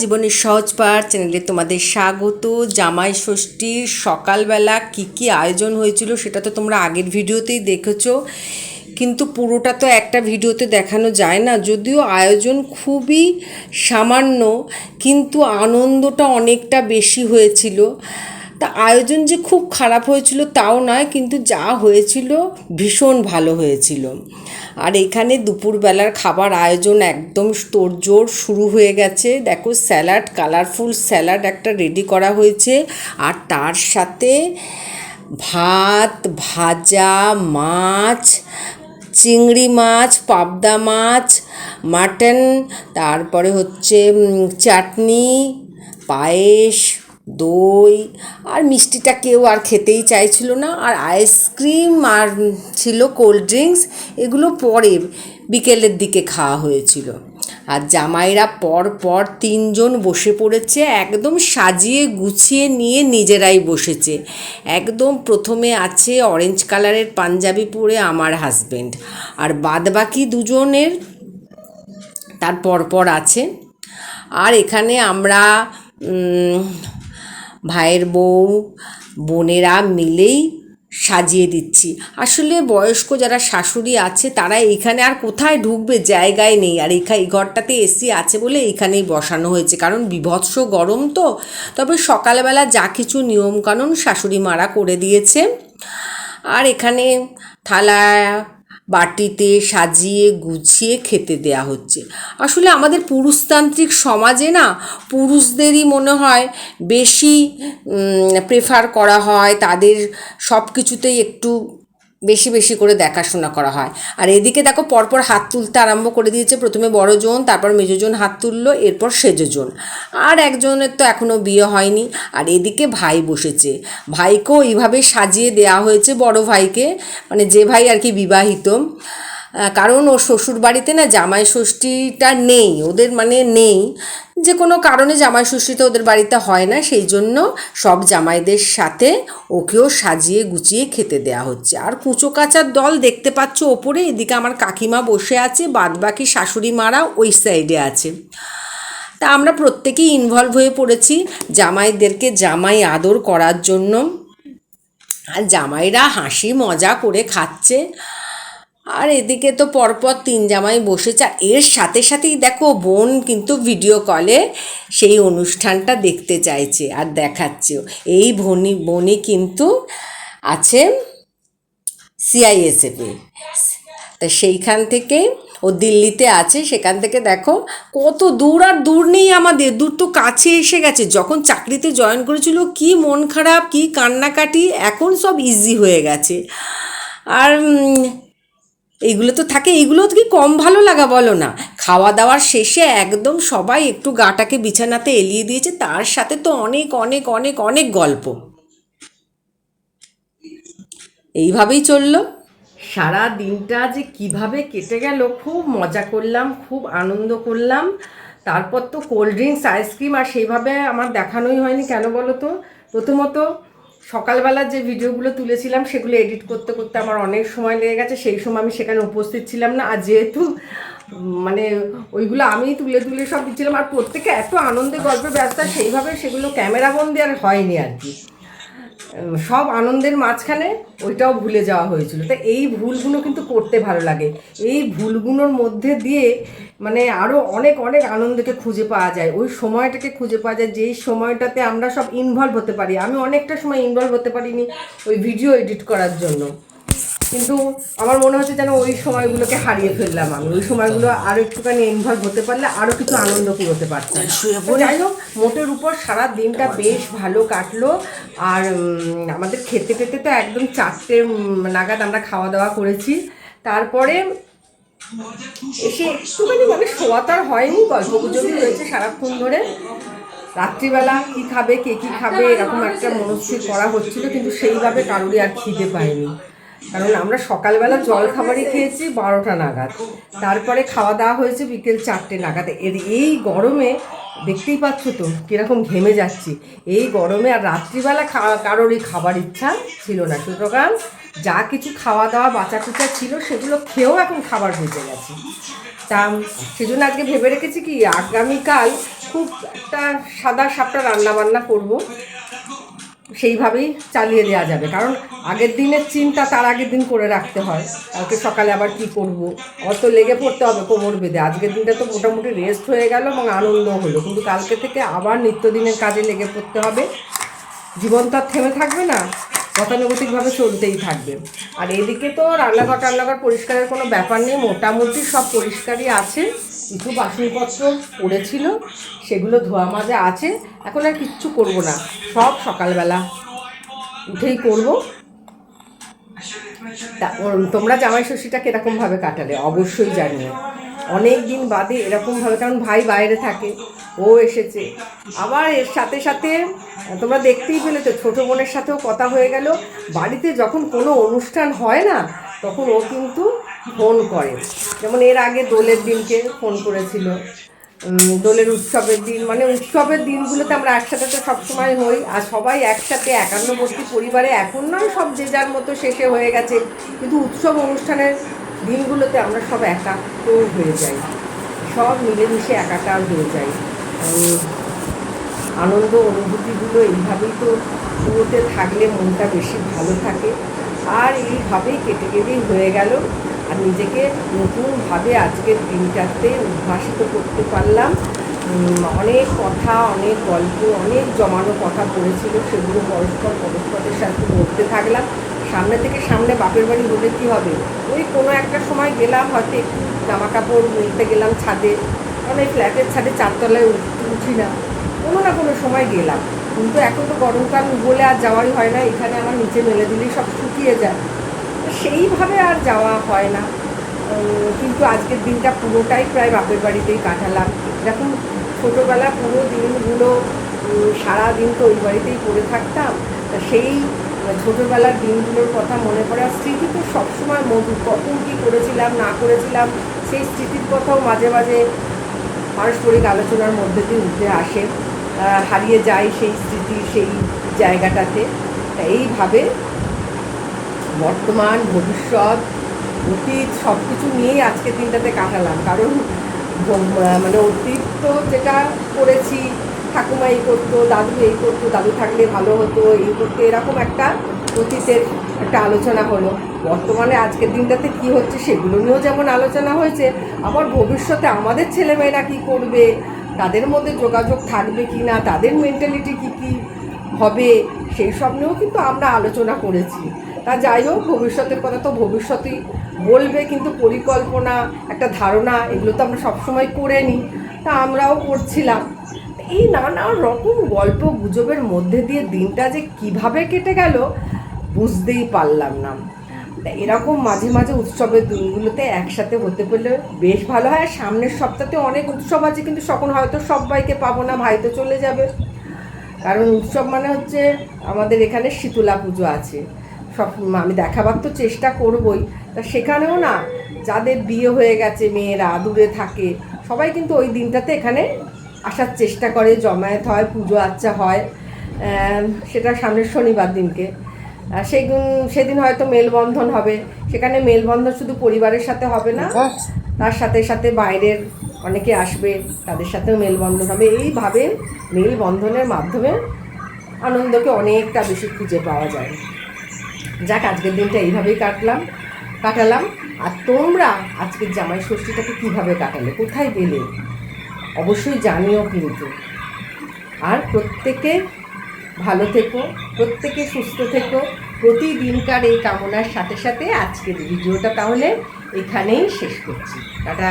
জীবনের সহজ পাঠ চ্যানেলে তোমাদের স্বাগত। জামাই ষষ্ঠীর সকালবেলা কি কি আয়োজন হয়েছিল সেটা তো তোমরা আগের ভিডিওতেই দেখেছ। কিন্তু পুরোটা তো একটা ভিডিওতে দেখানো যায় না, যদিও আয়োজন খুবই সামান্য, কিন্তু আনন্দটা অনেকটা বেশি হয়েছিল। তা আয়োজন যে খুব খারাপ হয়েছিল তাও নয়, কিন্তু যা হয়েছিল ভীষণ ভালো হয়েছিল। আর এখানে দুপুরবেলার খাবার আয়োজন একদম তোড়জোড় শুরু হয়ে গেছে। দেখো স্যালাড, কালারফুল স্যালাড একটা রেডি করা হয়েছে। আর তার সাথে ভাত, ভাজা, মাছ, চিংড়ি মাছ, পাবদা মাছ, মাটন, তারপরে হচ্ছে চাটনি, পায়েস দই আর মিষ্টিটা কেউ আর খেতেই চাইছিল না। আর আইসক্রিম আর ছিল কোল্ড ড্রিঙ্কস, এগুলো পরে বিকেলের দিকে খাওয়া হয়েছিল। আর জামাইরা পর পর তিনজন বসে পড়েছে, একদম সাজিয়ে গুছিয়ে নিয়ে নিজেরাই বসেছে। একদম প্রথমে আছে অরেঞ্জ কালারের পাঞ্জাবি পরে আমার হাজব্যান্ড আর বাদবাকি দুজনের তার পরপর আছে। আর এখানে আমরা ভাইয়ের বউ, বোনেরা মিলেই সাজিয়ে দিচ্ছি। আসলে বয়স্ক যারা শাশুড়ি আছে, তারা এখানে আর কোথায় ঢুকবে? জায়গায় নেই। আর এইখানে এই ঘরটাতে এসি আছে বলে এখানেই বসানো হয়েছে। কারণ বিভৎস গরম তো। তবে সকালবেলা যা কিছু নিয়মকানুন শাশুড়ি মারা করে দিয়েছে। আর এখানে থালা বাটিতে সাজিয়ে, গুছিয়ে খেতে দেয়া হচ্ছে। আসলে আমাদের পুরুষতান্ত্রিক সমাজে না পুরুষদেরই মনে হয় বেশি প্রেফার করা হয়। তাদের সব কিছুতেই একটু বেশি বেশি করে দেখাশোনা করা হয়। আর এদিকে দেখো, পরপর হাত তুলতে আরম্ভ করে দিয়েছে। প্রথমে বড় জোন, তারপর মেজোজন হাত তুললো, এরপর সেজোজন আর একজনের তো এখনও বিয়ে হয়নি। আর এদিকে ভাই বসেছে। ভাইকেও এইভাবে সাজিয়ে দেয়া হয়েছে বড় ভাইকে। মানে যে ভাই আর কি বিবাহিত। কারণ ওর শ্বশুর বাড়িতে না জামাই ষষ্ঠীটা নেই, ওদের মানে নেই। যে কোনো কারণে জামাই ষষ্ঠী তো ওদের বাড়িতে হয় না, সেই জন্য সব জামাইদের সাথে ওকেও সাজিয়ে গুছিয়ে খেতে দেয়া হচ্ছে। আর কুচো কাচার দল দেখতে পাচ্ছ ওপরে, এদিকে আমার কাকিমা বসে আছে, বাদবাকি শাশুড়ি মারা ওই সাইডে আছে। তা আমরা প্রত্যেকেই ইনভলভ হয়ে পড়েছি জামাইদেরকে জামাই আদর করার জন্য। আর জামাইরা হাসি মজা করে খাচ্ছে। আর এদিকে তো পরপর তিন জামাই বসেছে। আর এর সাথে সাথেই দেখো বোন কিন্তু ভিডিও কলে সেই অনুষ্ঠানটা দেখতে চাইছে আর দেখাচ্ছেও। এই বনি বোনই কিন্তু আছে সিআইএসএফে তা সেইখান থেকে ও দিল্লিতে আছে, সেখান থেকে দেখো কত দূর আর দূর নেই আমাদের, দূর তো কাছে এসে গেছে। যখন চাকরিতে জয়েন করেছিল, কি মন খারাপ, কি কান্নাকাটি, এখন সব ইজি হয়ে গেছে। আর এইগুলো তো থাকে, এইগুলো কি কম ভালো লাগা বলো না? খাওয়া দাওয়ার শেষে একদম সবাই একটু গাটাকে বিছানাতে এলিয়ে দিয়েছে, তার সাথে তো অনেক অনেক অনেক অনেক গল্প। এইভাবেই চলল। সারা দিনটা যে কীভাবে কেটে গেল, খুব মজা করলাম, খুব আনন্দ করলাম। তারপর তো কোল্ড ড্রিঙ্কস, আইসক্রিম আর সেইভাবে আমার দেখানোই হয়নি, কেন বলো তো? প্রথমত সকালবেলা যে ভিডিওগুলো তুলেছিলাম, সেগুলো এডিট করতে করতে আমার অনেক সময় লেগে গেছে। সেই সময় আমি সেখানে উপস্থিত ছিলাম না। আর যেহেতু মানে ওইগুলো আমি তুলে তুলে সব দিচ্ছিলাম, আর প্রত্যেকে এত আনন্দে গল্পে ব্যস্ত, সেইভাবে সেগুলো ক্যামেরা বন্দি আর হয়নি আর কি। সব আনন্দের মাঝখানে ওইটাও ভুলে যাওয়া হয়েছিল। তা এই ভুলগুলো কিন্তু করতে ভালো লাগে। এই ভুলগুলোর মধ্যে দিয়ে মানে আরও অনেক অনেক আনন্দকে খুঁজে পাওয়া যায়। ওই সময়টাকে খুঁজে পাওয়া যায়, যেই সময়টাতে আমরা সব ইনভলভ হতে পারি। আমি অনেকটা সময় ইনভলভ হতে পারিনি ওই ভিডিও এডিট করার জন্য। কিন্তু আমার মনে হচ্ছে যেন ওই সময়গুলোকে হারিয়ে ফেললাম আমি। ওই সময়গুলো আরও একটুখানি ইনভলভ হতে পারলে আরও কিছু আনন্দ কুড়োতে পারতাম। তো যাই হোক মোটের উপর সারা দিনটা বেশ ভালো কাটলো। আর আমাদের খেতে খেতে তো একদম চারটে নাগাদ আমরা খাওয়া দাওয়া করেছি। তারপরে এসে একটুখানি মানে শোয়া তো আর হয়নি গল্প গুজবই হয়েছে সারাক্ষণ ধরে। রাত্রিবেলা কি খাবে কে কি খাবে এরকম একটা মনস্থির করা হচ্ছিল কিন্তু সেইভাবে কারোরই আর খিদে পায়নি। কারণ আমরা সকালবেলা জল খাবারই খেয়েছি বারোটা নাগাদ। তারপরে খাওয়া দাওয়া হয়েছে বিকেল চারটে নাগাদ। এর এই গরমে দেখতেই পাচ্ছ তো কীরকম ঘেমে যাচ্ছি। এই গরমে আর রাত্রিবেলা কারোরই খাবার ইচ্ছা ছিল না। সুতরাং যা কিছু খাওয়া দাওয়া বাঁচা কুচা ছিল সেগুলো খেয়েও এখন খাবার ভেজে গেছে। তা সেজন্য আজকে ভেবে রেখেছি কি আগামীকাল খুব একটা সাদা সাপটা রান্না বান্না করব। সেইভাবেই চালিয়ে দেওয়া যাবে। কারণ আগের দিনের চিন্তা তার আগের দিন করে রাখতে হয়। কালকে সকালে আবার কি করব? অত লেগে পড়তে হবে কোমর বেঁধে। আজকের দিনটা তো মোটামুটি রেস্ট হয়ে গেল এবং আনন্দ হলো। কিন্তু কালকে থেকে আবার নিত্যদিনের কাজে লেগে পড়তে হবে। জীবন তো আর থেমে থাকবে না। গতানুগতিকভাবে চলতেই থাকবে। আর এদিকে তো রান্নাঘর টান্নাঘর পরিষ্কারের কোনো ব্যাপার নেই, মোটামুটি সব পরিষ্কারই আছে। কিছু বাসনপত্র পড়েছিল, সেগুলো ধোয়া মাজা আছে, এখন আর কিচ্ছু করব না, সব সকালবেলা উঠেই করব। তোমরা জামাই ষষ্ঠীটা কিরকমভাবে কাটালে? অবশ্যই জানিও। অনেক দিন বাদে এরকমভাবে কারণ ভাই বাইরে থাকে, ও এসেছে। আবার এর সাথে সাথে, তোমরা দেখতেই পেলে তো, ছোটো বোনের সাথেও কথা হয়ে গেল। বাড়িতে যখন কোনো অনুষ্ঠান হয় না, তখন ও কিন্তু ফোন করে। যেমন এর আগে দোলের দিনকে ফোন করেছিল। দোলের উৎসবের দিন মানে উৎসবের দিনগুলোতে আমরা একসাথে তো সবসময় হই, আর সবাই একসাথে একান্নবর্তী পরিবারে এখন নয়, সব যে যার মতো শেষে হয়ে গেছে। কিন্তু উৎসব অনুষ্ঠানের দিনগুলোতে আমরা সব একাত্ম হয়ে যাই। সব মিলেমিশে একাকার হয়ে যাই। আনন্দ অনুভূতিগুলো এইভাবেই তো শুরুতে থাকলে মনটা বেশি ভালো থাকে। আর এইভাবেই কেটে কেটেই হয়ে গেল। আর নিজেকে নতুনভাবে আজকের দিনটাতে উদ্ভাসিত করতে পারলাম। অনেক কথা, অনেক গল্প, অনেক জমানো কথা পড়েছিল। সেগুলো পরস্পর পরস্পরের সাথে বলতে থাকলাম। সামনে থেকে সামনে বাপের বাড়ি হলে কী হবে? ওই কোনো একটা সময় গেলাম, হয়তো একটু জামা কাপড় মেলতে গেলাম ছাদে। কারণ এই ফ্ল্যাটের ছাদে চারতলায় উঠি না। কোনো না কোনো সময় গেলাম। কিন্তু এখন তো গরমকাল, বলে আর যাওয়াই হয় না। এখানে আমার নিচে মেলে দিলেই সব শুকিয়ে যায়। সেইভাবে আর যাওয়া হয় না। কিন্তু আজকের দিনটা পুরোটাই প্রায় বাপের বাড়িতেই কাটালাম। যখন ছোটোবেলা পুরো দিনগুলো সারা দিন তো ওই বাড়িতেই পড়ে থাকতাম। সেই ছোটোবেলার দিনগুলোর কথা মনে পড়ে, আর স্মৃতি তো সবসময় মধুর কখন কী করেছিলাম, না করেছিলাম, সেই স্মৃতির কথাও মাঝে মাঝে পারস্পরিক আলোচনার মধ্যে দিয়ে উঠে আসে। হারিয়ে যায় সেই স্মৃতি, সেই জায়গাটাতে। তা এইভাবে বর্তমান, ভবিষ্যৎ, অতীত সব কিছু নিয়েই আজকের দিনটাতে কাটালাম। কারণ মানে অতীত তো যেটা করেছি ঠাকুমা এই করতো, দাদু এই করতো, দাদু থাকলে ভালো হতো, এই করতো, এরকম একটা অতীতের একটা আলোচনা হলো। বর্তমানে আজকের দিনটাতে কি হচ্ছে সেগুলো নিয়েও যেমন আলোচনা হয়েছে, আবার ভবিষ্যতে আমাদের ছেলেমেয়েরা কি করবে, তাদের মধ্যে যোগাযোগ থাকবে কি না, তাদের মেন্টালিটি কি কি হবে, সেই সব নিয়েও কিন্তু আমরা আলোচনা করেছি। তা যাই হোক, ভবিষ্যতের কথা তো ভবিষ্যতেই বলবে, কিন্তু পরিকল্পনা, একটা ধারণা, এগুলো তো আমরা সবসময় করে নিই। তা আমরাও করছিলাম। এই নানা রকম গল্প গুজবের মধ্যে দিয়ে দিনটা যে কীভাবে কেটে গেল, বুঝতেই পারলাম না। এরকম মাঝে মাঝে উৎসবের দিনগুলোতে একসাথে হতে পারলে বেশ ভালো হয়। সামনের সপ্তাহে অনেক উৎসব আছে, কিন্তু তখন হয়তো সবাইকে পাবো না, ভাই তো চলে যাবে। কারণ উৎসব মানে হচ্ছে আমাদের এখানে শীতলা পুজো আছে। সব আমি দেখাবার তো চেষ্টা করবই। তা সেখানেও না, যাদের বিয়ে হয়ে গেছে, মেয়েরা দূরে থাকে, সবাই কিন্তু ওই দিনটাতে এখানে আসার চেষ্টা করে জমায়েত হয় পুজো আচ্চা হয় সেটা সামনের শনিবার দিনকে। আর সেই দিন- সেদিন হয়তো মেলবন্ধন হবে। সেখানে মেলবন্ধন শুধু পরিবারের সাথে হবে না তার সাথে সাথে বাইরের অনেকে আসবে তাদের সাথেও মেলবন্ধন হবে। এইভাবে মেলবন্ধনের মাধ্যমে আনন্দকে অনেকটা বেশি খুঁজে পাওয়া যায়। যাক আজকের দিনটা এইভাবেই কাটলাম কাটালাম। আর তোমরা আজকের জামাই ষষ্ঠীটাকে কীভাবে কাটালে? কোথায় গেলে? অবশ্যই জানিও কিন্তু। আর প্রত্যেকে ভালো থেকো, প্রত্যেকে সুস্থ থেকো। প্রতিদিনকার এই কামনার সাথে সাথে আজকের ভিডিওটা তাহলে এখানেই শেষ করছি। টাটা।